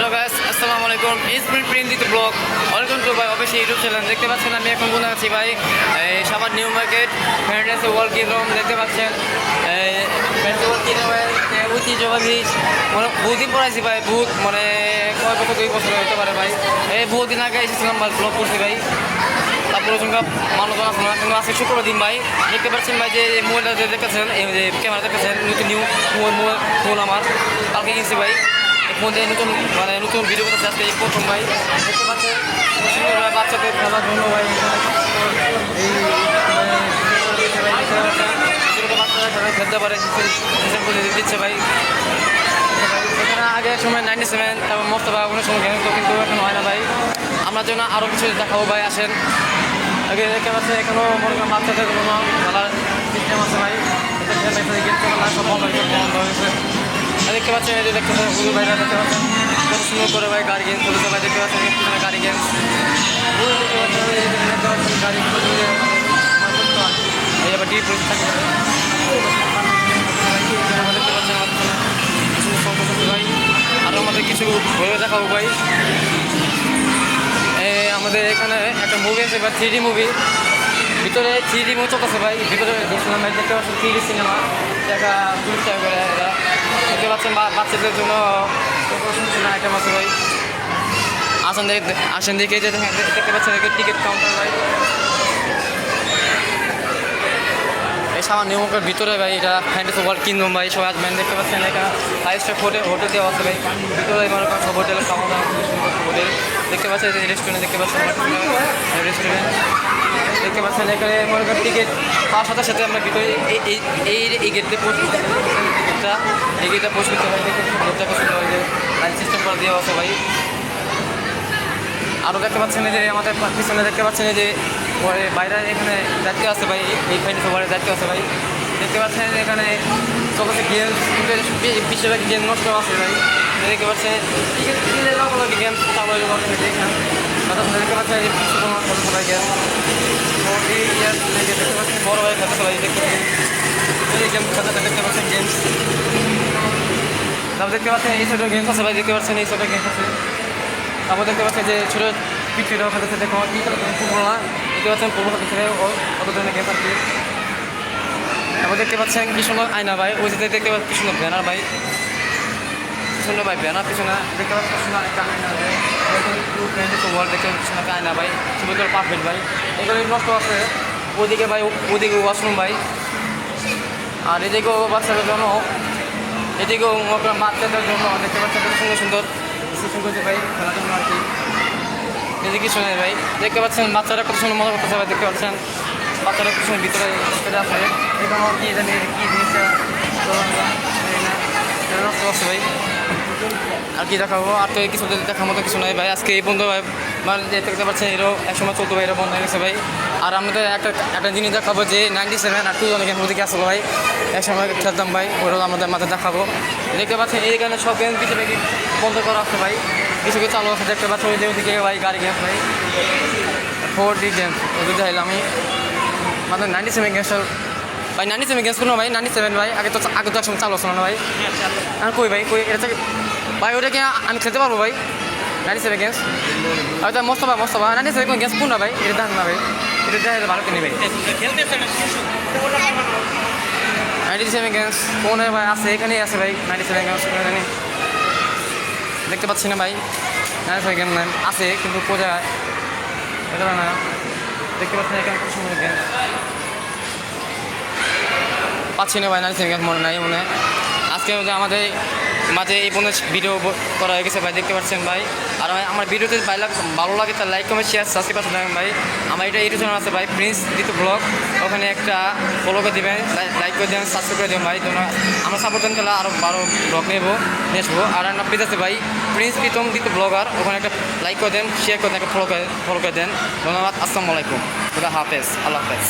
Hello guys আসসালামু আলাইকুম ইসপ্রিন্ট প্রিন্ট দিতে ব্লগ ওয়েলকাম টু ভাই অফিসিয়াল ইউটিউব চ্যানেল দেখতে পাচ্ছেন আমি এখন কোথায় আছি ভাই? Savar new market fantasy world kingdom দেখতে পাচ্ছেন? ওয়ার্ল্ড কিংডমের মানে বহুদিন পর আছি ভাই, বহুত মানে কয় বছর, দুই বছর হতে পারে ভাই। এই বহুত দিন আগে এসেছিলাম ভাই ব্লগ করছি ভাই। তারপরে মানুষজন আছে না, কিন্তু আজকে শুক্রবার দিন ভাই। দেখতে পাচ্ছেন ভাই যে মোবাইলটা দেখতেছেন, এই যে ক্যামেরা দেখতেছেন, নতুন নিউ মোবাইল ফোন আমার। কালকে কিনছি ভাই। দিয়ে নতুন মানে নতুন ভিডিও করতে আজকে এই প্রথম ভাই। দেখতে পাচ্ছেন বাচ্চাদের খেলার জন্য ভাই এই মানে, খেলতে পারে দিচ্ছে ভাই। এখানে আগে সময় নাইনটি সেভেন তারপর মোস্তফা অনেক সময় গেম তো কিন্তু এখন হয় না ভাই। আমরা জন্য আরও কিছু দেখাবো ভাই আসেন। আগে দেখতে পাচ্ছেন এখনও মনে করেন বাচ্চাদের কোনো খেলার সিস্টেম আছে ভাই। খেলা সব বন্ধ হয়েছে। দেখতে পাচ্ছেন, এই যে দেখতে পাচ্ছেন, হুজুর ভাইরা দেখতে পাচ্ছেন। কত সুন্দর করে ভাই গাড়ি গেম চলেছে ভাই, দেখতে পাচ্ছেন গাড়ি গেম দেখতে পাচ্ছেন এই এই আবার ডিপ থাকে কিছু ভাই। আরও আমাদের কিছু দেখাবো ভাই। আমাদের এখানে একটা মুভি আছে, বা থ্রি মুভি ভিতরে থ্রি ডি মুভি চলতেছে ভাই। ভিতরে দেখছিলাম দেখতে পাচ্ছেন থ্রি সিনেমা দেখা টাকা করে দেখতে পাচ্ছেন বাচ্চাদের জন্য আইটেম আছে ভাই। আসেন দেখে আসেন দেখে দেখতে পাচ্ছেন টিকিট কাউন্টার ভাই। এই সামান্য নিয়মকের ভিতরে ভাই, এটা ফ্যান্টাস ওয়ার্ল্ড কিনলাম ভাই, সবাই আসবেন দেখতে পাচ্ছেন এটা ফাইভ স্টার হোটেল হোটেল দেওয়া আছে ভাই। ভিতরে মনে করেন সব হোটেলে খাওয়া দাওয়া হোটেল দেখতে পাচ্ছেন রেস্টুরেন্ট দেখতে পাচ্ছেন রেস্টুরেন্ট দেখতে পাচ্ছেন এখানে মনে করেন টিকিট পাওয়ার সাথে সাথে আমরা ভিতরে এই- এই এই এই গেটে পোস্ট টিকিটটা এই গেটটা পোস্ট করতে দেখতে গেটটা পছন্দ হয় যে লাইন সিস্টেম করে দেওয়া আছে ভাই। আরও দেখতে পাচ্ছেন যে আমাদের পিছনে দেখতে পাচ্ছেন যে পরে বাইরে এখানে দায়িত্ব আছে ভাই, এই ফাইনে সবার দায়িত্ব আছে ভাই। দেখতে পাচ্ছেন এখানে চলছে গেম বেশিরভাগ গেম নষ্ট আছে ভাই। দেখতে পাচ্ছেন গেম চালু দেখেন দেখতে পাচ্ছেন সবাই গেম দেখতে পাচ্ছেন, বড় ভাই খেলতে সবাই দেখতে গেম খেলতে দেখতে পাচ্ছেন গেমস। তারপর দেখতে পাচ্ছেন, এই ছোটো গেমস আছে ভাই, দেখতে পাচ্ছেন, এই ছোটো গেমস আছে। তারপর দেখতে পাচ্ছেন যে ছোটো পিছিয়ে খেলতেছে দেখো কি ফুটবল না দেখতে পাচ্ছেন ফুটবল খেলতেছে ও কত ধরনের গেম আছে তারপর দেখতে পাচ্ছেন কি সুন্দর আয়না ভাই ওই যে দেখতে পাচ্ছেন কি সুন্দর ব্যানার ভাই কি সুন্দর ভাই ব্যানার পিছনে দেখতে পাচ্ছেন কি সুন্দর একটা আয়না ভাই দেখতে পাচ্ছেন একটা আয়না ভাই তোর পারফেক্ট ভাই এগুলো নষ্ট আছে ওদিকে ভাই আর এদিকেও বাচ্চাদের জন্য এদিকেও বাচ্চাদের জন্য দেখতে পাচ্ছেন সুন্দর সুন্দর ভাই খেলার আর কি এদিকে কিছু নেই ভাই। দেখতে পাচ্ছেন, বাচ্চারা কত সুন্দর মজা করতেছে ভাই, দেখতে পাচ্ছেন? বাচ্চারা কত সুন্দর ভিতরে ভিতরে আছে এখানে কি জানি কি জিনিসটা তো জানি না। এটা নষ্ট করছে ভাই। আর কি দেখাবো? আর তো কিছু দেখার মতো কিছু নাই ভাই। আজকে এই বন্ধু ভাই দেখতে পাচ্ছেন, এরও একসময় চলতো ভাই এটা বন্ধ হয়ে গেছে ভাই। আর আমাদের একটা একটা জিনিস দেখাবো যে নাইনটি সেভেন আর টু গেম ওদিকে আসলো ভাই। একসময় খেলতাম ভাই ওটাও আমাদের মাঝে দেখাবো। দেখতে পাচ্ছেন এইখানে সব গেম কিছু নাকি বন্ধ করা আছে ভাই। কিছু কিছু চালু আছে, দেখতে ওই যে ওদিকে ভাই গাড়ি গেম ভাই। ফোর ডি গেম ওদিকে দেখাইলাম আমি। মানে নাইনটি সেভেন গেমস ভাই নাইনটি সেভেন গেমস কোনো ভাই নাইনটি সেভেন ভাই, আগে তো আগে তো একসময় চালু আসলো না ভাই। আর কই ভাই, কই, এটা ভাই, ওটা কি আমি খেলতে পারব ভাই। নাইনটি সেভেন গেমস আর তা মস্ত ভাই মস্ত ভাই নাইনটি সেভেন গেমস কোন ভাই? এটা দেখ না ভাই। এটা দেখে ভালো কিনি ভাই। নাইনটি সেভেন গেমস কোন ভাই আছে? এখানেই আছে ভাই নাইনটি সেভেন গেমস এখানে দেখতে পাচ্ছি না ভাই। নাইনটি সেভেন গেম আছে, কিন্তু কোথায়? এটা না? দেখতে পাচ্ছি না, কেমন সুন্দর গেম পাচ্ছি না ভাই নাইনটি সেভেন গেম মনে নাই, মনে আজকে আমাদের মাঝে এই পর্যন্ত ভিডিও করা হয়ে গেছে ভাই, দেখতে পাচ্ছেন ভাই। আর আমার ভিডিওতে ভাই ভালো লাগে তার লাইক কমেন্ট শেয়ার সাবস্ক্রাইব করতে ভাই। আমার এটা ইউটিউব চ্যানেল আছে ভাই প্রিন্স দিত ব্লগ ওখানে একটা ফলো করে দেবেন লাইক করে দেবেন সাবস্ক্রাইব করে দেবেন ভাই। তোমরা আমরা সাপোর্ট দেন তাহলে আরও বারো ব্লগ নেব নিয়ে আসব আর একটা পেজ আছে ভাই প্রিন্স প্রীতম দিত ব্লগার ওখানে একটা লাইক করে দেন শেয়ার করে দেন, একটা ফলো করে ফলো করে দেন। ধন্যবাদ, আসসালামু আলাইকুম। হাফেজ, আল্লাহ হাফেজ।